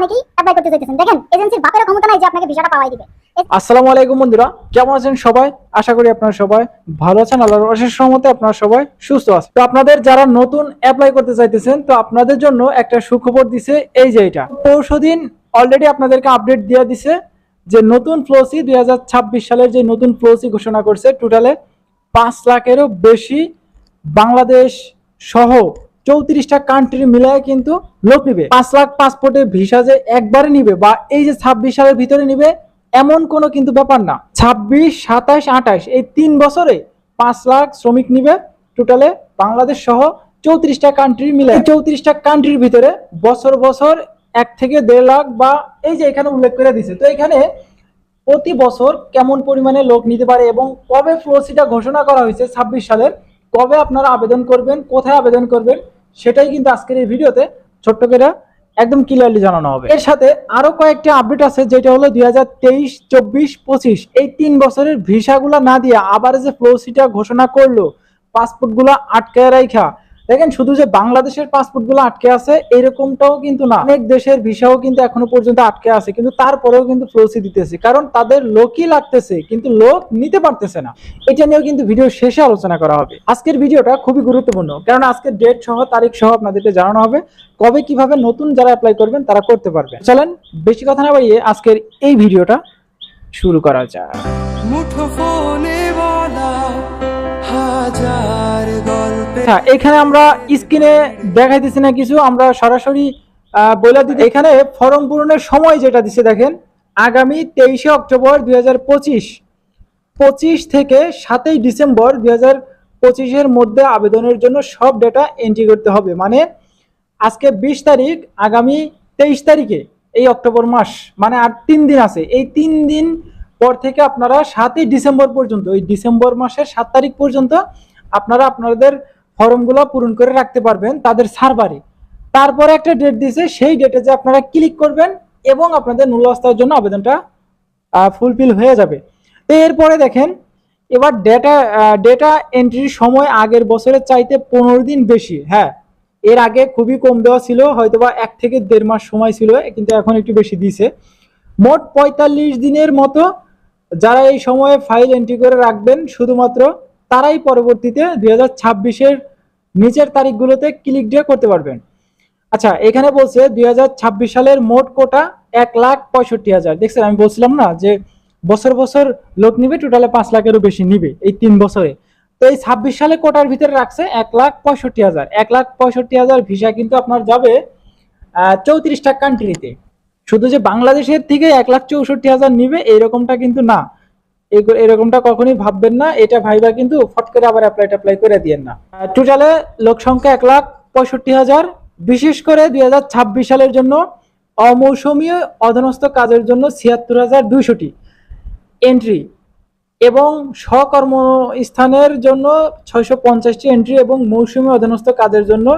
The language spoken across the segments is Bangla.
অনেকেই অ্যাপ্লাই করতে চাইতেছেন। দেখেন এজেন্সির ক্ষমতা নাই যে আপনাকে ভিসাটা পাওয়াই দিবে। আসসালামু আলাইকুম বন্ধুরা, কেমন আছেন সবাই? আশা করি আপনারা সবাই ভালো আছেন। আল্লাহর অশেষ আপনারা সবাই সুস্থ আছেন। তো আপনাদের যারা নতুন অ্যাপ্লাই করতে চাইতেছেন, তো আপনাদের জন্য একটা সুখবর দিছে এই যে এটা। পরশুদিন অলরেডি আপনাদেরকে আপডেট দিয়ে দিছে যে নতুন ফ্লোসি দুই হাজার ছাব্বিশ সালের যে নতুন ফ্লোসি ঘোষণা করছে টোটালে পাঁচ লাখেরও বেশি বাংলাদেশ সহ চৌত্রিশটা কান্ট্রি মিলায় কিন্তু লোক নিবে। পাঁচ লাখ পাসপোর্টে ভিসা যে একবারে নিবে বা এই যে ছাব্বিশ সালের ভিতরে নিবে, এমন কোনো কিন্তু ব্যাপার না। ছাব্বিশ সাতাশ আঠাশ এই তিন বছরে পাঁচ লাখ শ্রমিক নিবে টোটালে বাংলাদেশ সহ চৌত্রিশটা কান্ট্রি মিলে চৌত্রিশটা কান্ট্রির ভিতরে বছর বছর এক থেকে দেড় লাখ বা এই যে এখানে উল্লেখ করে দিছে, তো এখানে প্রতি বছর কেমন পরিমাণে লোক নিতে পারে এবং কবে ফ্লোসিটা ঘোষণা করা হয়েছে ছাব্বিশ সালের কবে আপনারা আবেদন করবেন, কোথায় আবেদন করবেন, সেটাই কিন্তু আজকের এই ভিডিওতে ছোট্ট করে একদম ক্লিয়ারলি জানানো হবে। এর সাথে আরও কয়েকটি আপডেট আছে, যেটা হলো দুই হাজার তেইশ, চব্বিশ, পঁচিশ। এই তিন বছরের ভিসাগুলা না দিয়ে আবার যে ফ্লোসিটা ঘোষণা করল পাসপোর্টগুলা আটকে রাইখা দেখেন, শুধু যে বাংলাদেশের পাসপোর্টগুলো আটকে আছে, এরকমটাও কিন্তু না। অনেক দেশের ভিসাও কিন্তু এখনও পর্যন্ত আটকে আছে, কিন্তু তারপরেও কিন্তু ফ্লোসি দিতেছে, কারণ তাদের লোকই লাগতেছে, কিন্তু লোক নিতে পারতেছে না। এটা নিয়েও কিন্তু ভিডিও শেষে আলোচনা করা হবে। আজকের ভিডিওটা খুবই গুরুত্বপূর্ণ, কারণ আজকের ডেট সহ, তারিখ সহ আপনাদেরকে জানানো হবে, কবে কীভাবে নতুন যারা অ্যাপ্লাই করবেন, তারা করতে পারবেন চলেন, বেশি কথা না বাড়িয়ে আজকের এই ভিডিওটা শুরু করা যায় মুঠোফোনে বলা আচ্ছা এখানে আমরা স্ক্রিনে দেখাইতেছি না কিছু, আমরা সরাসরি বলে দিই এখানে ফর্ম পূরণের সময় যেটা দিছে দেখেন, আগামী তেইশে অক্টোবর দুই হাজার থেকে সাতই ডিসেম্বর দুই পঁচিশের মধ্যে আবেদনের জন্য সব ডেটা এন্ট্রি করতে হবে। মানে আজকে বিশ তারিখ, আগামী তেইশ তারিখে, এই অক্টোবর মাস মানে আর তিন দিন আছে। এই তিন দিন পর থেকে আপনারা সাতই ডিসেম্বর পর্যন্ত ওই ডিসেম্বর মাসের সাত তারিখ পর্যন্ত আপনারা আপনাদের ফর্মগুলো পূরণ করে রাখতে পারবেন তাদের সার্ভারে। তারপরে একটা ডেট দিয়েছে, সেই ডেটে যে আপনারা ক্লিক করবেন এবং আপনাদের নুলস্তার জন্য আবেদনটা ফুলফিল হয়ে যাবে। তো এরপরে দেখেন, এবার ডেটা ডেটা এন্ট্রির সময় আগের বছরের চাইতে পনেরো দিন বেশি হ্যাঁ। এর আগে খুবই কম দেওয়া ছিল, হয়তোবা এক থেকে দেড় মাস সময় ছিল, কিন্তু এখন একটু বেশি দিছে মোট পঁয়তাল্লিশ দিনের মতো যারা এই সময়ে ফাইল এন্ট্রি করে রাখবেন, শুধুমাত্র তারাই পরবর্তীতে দুই হাজার ছাব্বিশের নিচের তারিখগুলোতে ক্লিক দিয়ে করতে পারবেন। আচ্ছা এখানে বলছে দুই হাজার ছাব্বিশ সালের মোট কোটা এক লাখ পঁয়ষট্টি হাজার। দেখছেন, আমি বলছিলাম না যে বছর বছর লোক নিবে টোটালে পাঁচ লাখেরও বেশি নিবে এই তিন বছরে। তো এই ছাব্বিশ সালে কোটার ভিতরে রাখছে এক লাখ পঁয়ষট্টি হাজার। এক লাখ পঁয়ষট্টি হাজার ভিসা কিন্তু আপনার যাবে চৌত্রিশটা কান্ট্রিতে শুধু যে বাংলাদেশের থেকে এক লাখ চৌষট্টি হাজার নিবে এইরকমটা কিন্তু না। এরকমটা কখনোই ভাববেন না। এটা ভাইবা কিন্তু ফট করে আবার অ্যাপ্লাই ট্যাপ্লাই করে দিয়েন না। টোটালে লোক সংখ্যা এক লাখ পঁয়ষট্টি হাজার। বিশেষ করে দুই হাজার ছাব্বিশ সালের জন্য অমৌসুমী অধনস্থ কাজের জন্য ছিয়াত্তর হাজার দুইশোটি এন্ট্রি এবং স্বকর্মস্থানের জন্য ছয়শো পঞ্চাশটি এন্ট্রি এবং মৌসুমী অধীনস্থ কাজের জন্য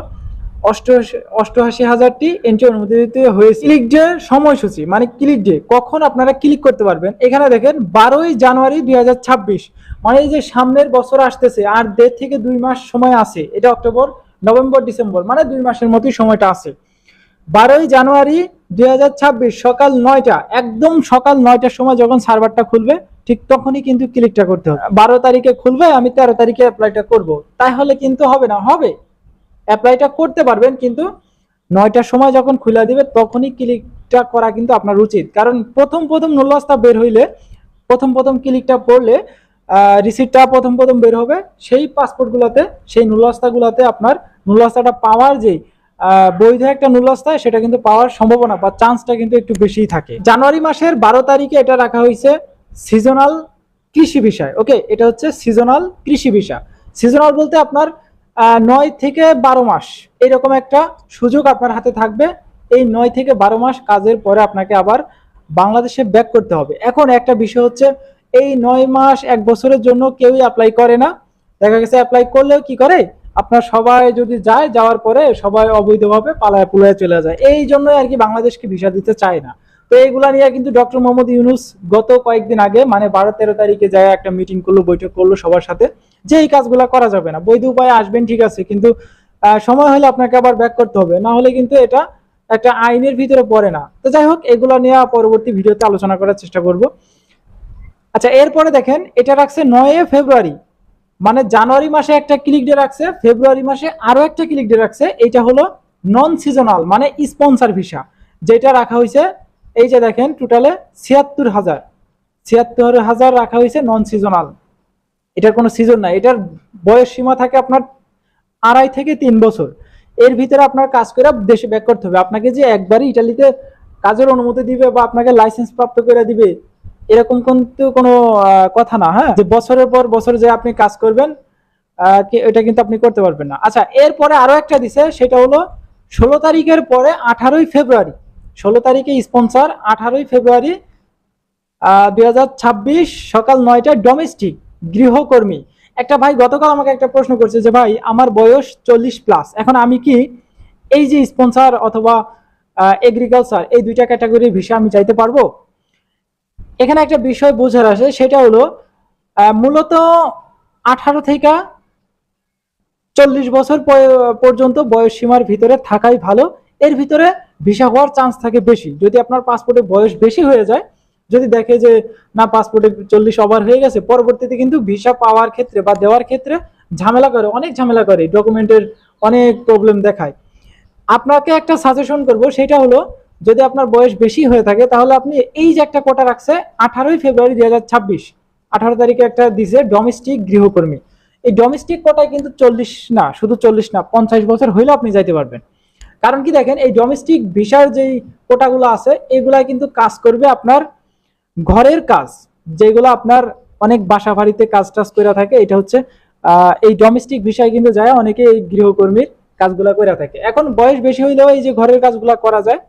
অষ্টআশি হাজারটি এন্ট্রি অনুমোদিত হয়েছে। ক্লিক ডে সময়সূচি মানে ক্লিক ডে কখন আপনারা ক্লিক করতে পারবেন? এখানে দেখেন, বারোই জানুয়ারি দুই হাজার ছাব্বিশ মানে এই যে সামনের বছর আসতেছে, আর দেড় থেকে দুই মাস সময় আছে, এটা অক্টোবর, নভেম্বর, ডিসেম্বর মানে দুই মাসের মতোই সময়টা আছে। বারোই জানুয়ারি দুই হাজার ছাব্বিশ, সকাল নয়টা, একদম সকাল নয়টার সময় যখন সার্ভারটা খুলবে, ঠিক তখনই কিন্তু ক্লিকটা করতে হবে। বারো তারিখে খুলবে, আমি তেরো তারিখে অ্যাপ্লাইটা করব। তাহলে কিন্তু হবে না, হবে। অ্যাপ্লাইটা করতে পারবেন কিন্তু নয়টার সময় যখন খুলে দিবে তখনই ক্লিকটা করা কিন্তু আপনার উচিত। কারণ প্রথম প্রথম নুল্লাস্তা বের হইলে প্রথম প্রথম ক্লিকটা পড়লে রিসিপ্টটা প্রথম প্রথম বের হবে সেই পাসপোর্টগুলোতে সেই নুল্লাস্তাগুলোতে আপনার নুল্লাস্তাটা পাওয়ার আহ, বৈধ একটা নুল্লাস্তা সেটা কিন্তু পাওয়ার সম্ভাবনা বা চান্সটা কিন্তু একটু বেশিই থাকে। জানুয়ারি মাসের বারো তারিখে এটা রাখা হয়েছে সিজনাল কৃষি বিষয়। ওকে এটা হচ্ছে সিজনাল কৃষি বিষয়। সিজনাল বলতে আপনার নয় থেকে বারো মাস। এরকম একটা সুযোগ আপনার হাতে থাকবে। এই নয় থেকে বারো মাস কাজের পরে আপনাকে আবার বাংলাদেশে ব্যাক করতে হবে। এখন একটা বিষয় হচ্ছে, এই নয় মাস এক বছরের জন্য কেউই অ্যাপ্লাই করে না। দেখা গেছে অ্যাপ্লাই করলেও কি করে? আপনার সবাই যদি যায়, যাওয়ার পরে সবাই অবৈধভাবে পালায় পুলায় চলে যায়। এই জন্য আর কি বাংলাদেশকে ভিসা দিতে চায় না। তো এইগুলা নিয়ে কিন্তু ডক্টর মোহাম্মদ ইউনুস গত কয়েকদিন আগে মানে বারো তেরো তারিখে যায় একটা মিটিং করল, বৈঠক করল সবার সাথে। যে এই কাজগুলো করা যাবে না। বৈধ উপায়ে আসবেন, ঠিক আছে, কিন্তু সময় হলে আপনাকে আবার ব্যাক করতে হবে। না হলে কিন্তু এটা একটা আইনের ভিতরে পড়ে না। তো যাই হোক, এগুলো নিয়ে পরবর্তী ভিডিওতে আলোচনা করার চেষ্টা করব। আচ্ছা এরপরে দেখেন, এটা রাখছে নয় ফেব্রুয়ারি। মানে জানুয়ারি মাসে একটা ক্লিক ডে রাখছে, ফেব্রুয়ারি মাসে আরও একটা ক্লিক ডে রাখছে। এটা হলো নন সিজনাল মানে স্পন্সর ভিসা যেটা রাখা হয়েছে, এই যে দেখেন টোটালে ছিয়াত্তর হাজার। ছিয়াত্তর হাজার রাখা হয়েছে নন সিজনাল এটার কোনো সিজন নাই। এটার বয়স সীমা থাকে আপনার আড়াই থেকে তিন বছর। এর ভিতরে আপনার কাজ করে দেশে ব্যাক করতে হবে। আপনাকে যে একবারই ইটালিতে কাজের অনুমতি দিবে বা আপনাকে লাইসেন্স প্রাপ্ত করে দিবে, এরকম কিন্তু কোনো কথা না হ্যাঁ? যে বছরের পর বছর যে আপনি কাজ করবেন এটা কিন্তু আপনি করতে পারবেন না। আচ্ছা এরপরে আরও একটা দিছে, সেটা হলো ষোলো তারিখের পরে আঠারোই ফেব্রুয়ারি। ষোলো তারিখে স্পন্সর আঠারোই ফেব্রুয়ারি দুই হাজার ছাব্বিশ সকাল নয়টায় ডোমেস্টিক গৃহকর্মী। একটা ভাই গতকাল আমাকে একটা প্রশ্ন করছে যে, ভাই, আমার বয়স চল্লিশ প্লাস এখন আমি কি এই যে স্পন্সর অথবা এগ্রিকালচার এই দুইটা ক্যাটাগরির ভিসা আমি চাইতে পারব? এখানে একটা বিষয় বোঝার আছে, সেটা হলো মূলত আঠারো থেকে চল্লিশ বছর পর্যন্ত বয়স সীমার ভিতরে থাকাই ভালো। এর ভিতরে ভিসা হওয়ার চান্স থাকে বেশি। যদি আপনার পাসপোর্টে বয়স বেশি হয়ে যায় যদি দেখে যে, না পাসপোর্টে চল্লিশ ওভার হয়ে গেছে, পরবর্তীতে কিন্তু ভিসা পাওয়ার ক্ষেত্রে বা দেওয়ার ক্ষেত্রে ঝামেলা করে, অনেক ঝামেলা করে ডকুমেন্টের অনেক প্রবলেম দেখায়। আপনাকে একটা সাজেশন করব, সেটা হলো, যদি আপনার বয়স বেশি হয়ে থাকে, তাহলে আপনি এই যে একটা কোটা রাখছে, আঠারোই ফেব্রুয়ারি দুই হাজার ছাব্বিশ, আঠারো তারিখে একটা দিছে ডোমেস্টিক গৃহকর্মী। এই ডোমেস্টিক কোটায় কিন্তু চল্লিশ না, শুধু চল্লিশ না, পঞ্চাশ বছর হইলে আপনি যাইতে পারবেন। কারণ কি দেখেন, এই ডোমেস্টিক ভিসার যেই কোটাগুলো আছে এগুলা কিন্তু কাজ করবে আপনার ঘরের কাজ, যেগুলো আপনার অনেক বাসা বাড়িতে কাজ টাজ করে থাকে, এটা হচ্ছে এই ডোমেস্টিক বিষয় কিন্তু যায় অনেকে এই গৃহকর্মীর কাজগুলা করে থাকে। এখন বয়স বেশি হইলেও এই যে ঘরের কাজগুলা করা যায়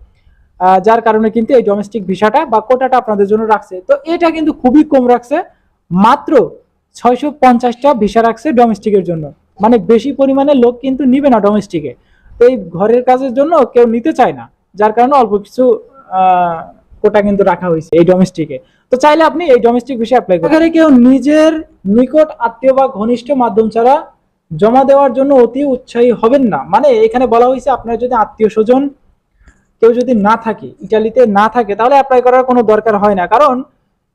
যার কারণে কিন্তু এই ডোমেস্টিক ভিসাটা বা কোটাটা আপনাদের জন্য রাখছে। তো এটা কিন্তু খুবই কম রাখছে, মাত্র ছয়শো পঞ্চাশটা ভিসা রাখছে ডোমেস্টিকের জন্য। মানে বেশি পরিমাণে লোক কিন্তু নিবে না ডোমেস্টিকে তো এই ঘরের কাজের জন্য কেউ নিতে চায় না, যার কারণে অল্প কিছু কোটা কিন্তু রাখা হয়েছে এই ডোমেস্টিকে তো চাইলে আপনি এই ডোমেস্টিক বিষয়ে অ্যাপ্লাই এখানে কেউ নিজের নিকট আত্মীয় বা ঘনিষ্ঠ মাধ্যম ছাড়া জমা দেওয়ার জন্য অতি উৎসাহী হবেন না। মানে এখানে বলা হয়েছে আপনার যদি আত্মীয় স্বজন কেউ যদি না থাকে ইটালিতে না থাকে তাহলে অ্যাপ্লাই করার কোনো দরকার হয় না। কারণ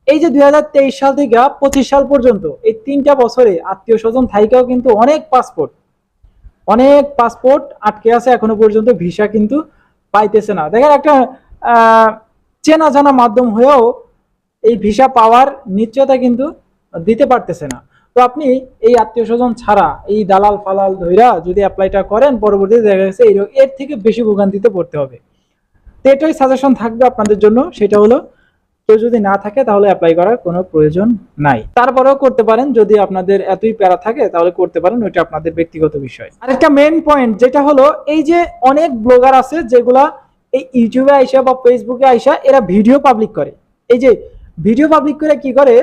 এই যে দুই হাজার তেইশ সাল থেকে পঁচিশ সাল পর্যন্ত এই তিনটা বছরে আত্মীয় স্বজন থাইকাও কিন্তু অনেক পাসপোর্ট অনেক পাসপোর্ট আটকে আছে এখনও পর্যন্ত ভিসা কিন্তু পাইতেছে না। দেখেন একটা আহ, চেনা জানা মাধ্যম হয়েও এই ভিসা পাওয়ার নিশ্চয়তা কিন্তু দিতে পারতেছে না। তো আপনি এই আত্মীয় স্বজন ছাড়া এই দালাল ফালাল ধইরা যদি অ্যাপ্লাইটা করেন, পরবর্তীতে দেখা গেছে এই এর থেকে বেশি ভোগান্তিতে পড়তে হবে। তো এটাই সাজেশন থাকবে আপনাদের জন্য। সেটা হলো তো যদি না থাকে তাহলে অ্যাপ্লাই করার কোনো প্রয়োজন নাই। তারপরেও করতে পারেন, যদি আপনাদের এতই প্যারা থাকে তাহলে করতে পারেন, ওইটা আপনাদের ব্যক্তিগত বিষয়। আর একটা মেন পয়েন্ট যেটা হলো, এই যে অনেক ব্লগার আছে যেগুলা এই ইউটিউবে আইসা বা ফেসবুকে আইসা এরা ভিডিও পাবলিক করে। এই যে ভিডিও পাবলিক করে কি করে?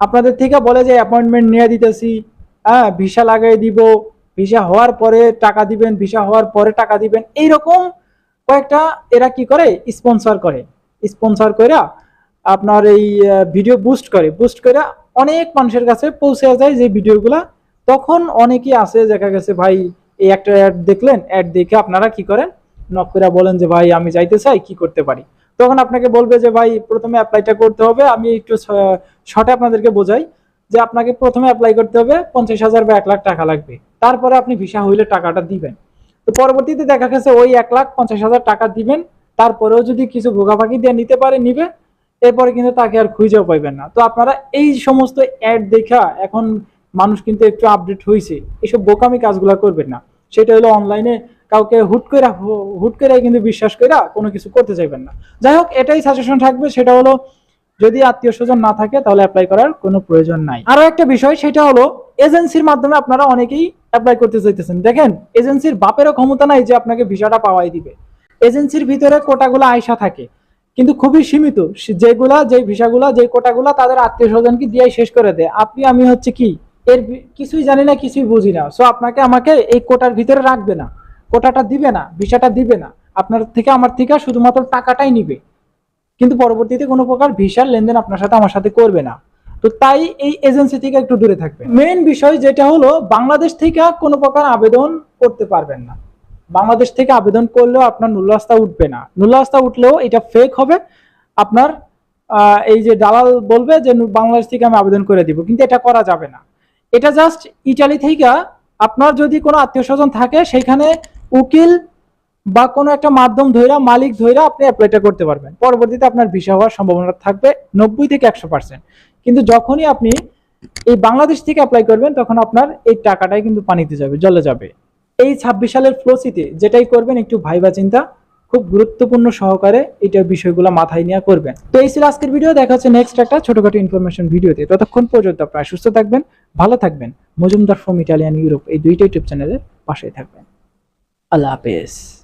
আপনাদের থেকে বলে যে অ্যাপয়েন্টমেন্ট নিয়ে দিতেছি হ্যাঁ ভিসা লাগাই দিব, ভিসা হওয়ার পরে টাকা দিবেন, ভিসা হওয়ার পরে টাকা দিবেন, এইরকম কয়েকটা এরা কি করে? স্পন্সর করে। স্পন্সর করে আপনার এই ভিডিও বুস্ট করে। বুস্ট করে অনেক মানুষের কাছে পৌঁছে যায় যে ভিডিওগুলা তখন অনেকেই আছে, দেখা গেছে, ভাই, এই একটা অ্যাড দেখলেন অ্যাড দেখে আপনারা কি করেন? নক করে বলেন যে, ভাই, আমি যাইতে চাই, কি করতে পারি? তখন আপনাকে বলবে যে, ভাই, প্রথমে অ্যাপ্লাইটা করতে হবে। আমি একটু শর্টে আপনাদেরকে বোঝাই যে, আপনাকে প্রথমে অ্যাপ্লাই করতে হবে পঞ্চাশ হাজার বা এক লাখ টাকা লাগবে। তারপরে আপনি ভিসা হইলে টাকাটা দিবেন। তো পরবর্তীতে দেখা গেছে ওই এক লাখ পঞ্চাশ হাজার টাকা দিবেন। তারপরেও যদি কিছু ভোগাভাগি দিয়ে নিতে পারে, নিবে। এরপরে কিন্তু তাকে আর খুঁজেও পাইবেন না। তো আপনারা এই সমস্ত অ্যাড দেখা এখন মানুষ কিন্তু একটু আপডেট হয়েছে এইসব বোকামি কাজগুলো করবেন না। সেটা হলো অনলাইনে কাউকে হুট করে হুট করে কিন্তু বিশ্বাস করে কোনো কিছু করতে চাইবেন না। যাই হোক, এটাই সাজেশন থাকবে, সেটা হলো যদি আত্মীয় স্বজন না থাকে, তাহলে অ্যাপ্লাই করার কোনো প্রয়োজন নাই। আরও একটা বিষয়, সেটা হলো এজেন্সির মাধ্যমে আপনারা অনেকেই অ্যাপ্লাই করতে চাইতেছেন। দেখেন এজেন্সির বাপেরও ক্ষমতা নাই যে আপনাকে ভিসাটা পাওয়াই দিবে। এজেন্সির ভিতরে কোটাগুলো আয়সা থাকে, কিন্তু খুবই সীমিত। যেগুলা, যে ভিসাগুলা, যে কোটাগুলা তাদের আত্মীয় স্বজনকে দিয়ে শেষ করে দেয়। আপনি, আমি হচ্ছে কি? এর কিছুই জানি না, কিছুই বুঝি না। সো আপনাকে আমাকে এই কোটার ভিতরে রাখবে না। কোটাটা দিবে না, ভিসাটা দিবে না। আপনার থেকে আমার থেকে শুধুমাত্র টাকাটাই নিবে। কিন্তু পরবর্তীতে কোনো প্রকার ভিসার লেনদেন আপনার সাথে আমার সাথে করবে না। তো তাই এই এজেন্সি থেকে একটু দূরে থাকবে মেইন বিষয় যেটা হলো, বাংলাদেশ থেকে কোনো প্রকার আবেদন করতে পারবেন না। বাংলাদেশ থেকে আবেদন করলেও আপনার নুল্লাস্তা উঠবে না। নুল্লাস্তা উঠলেও এটা ফেক হবে। আপনার এই যে দালাল বলবে যে বাংলাদেশ থেকে আমি আবেদন করে দিব, কিন্তু এটা করা যাবে না। এটা জাস্ট ইটালি থেকে আপনার যদি কোনো আত্মীয় স্বজন থাকে, সেখানে উকিল বা কোনো একটা মাধ্যম ধইরা, মালিক ধইরা আপনি অ্যাপ্লাইটা করতে পারবেন। পরবর্তীতে আপনার ভিসা হওয়ার সম্ভাবনা থাকবে নব্বই থেকে একশো পার্সেন্ট কিন্তু যখনই আপনি এই বাংলাদেশ থেকে অ্যাপ্লাই করবেন, তখন আপনার এই টাকাটাই কিন্তু পানিতে যাবে, জলে যাবে। এই ছাব্বিশ সালের ফ্লোসিতে যেটাই করবেন, একটু ভাইবা চিন্তা, খুব গুরুত্বপূর্ণ সহকারে এটা বিষয়গুলো মাথায় নিয়ে করবেন। তো এই ছিল আজকের ভিডিও দেখা হচ্ছে নেক্সট একটা ছোটখাটো ইনফরমেশন ভিডিওতে ততক্ষণ পর্যন্ত আপনারা সুস্থ থাকবেন, ভালো থাকবেন। মজুমদার ফ্রম ইটালিয়ান ইউরোপ এই দুইটা ইউটিউব চ্যানেলের পাশেই থাকবেন। আল্লাহ হাফেজ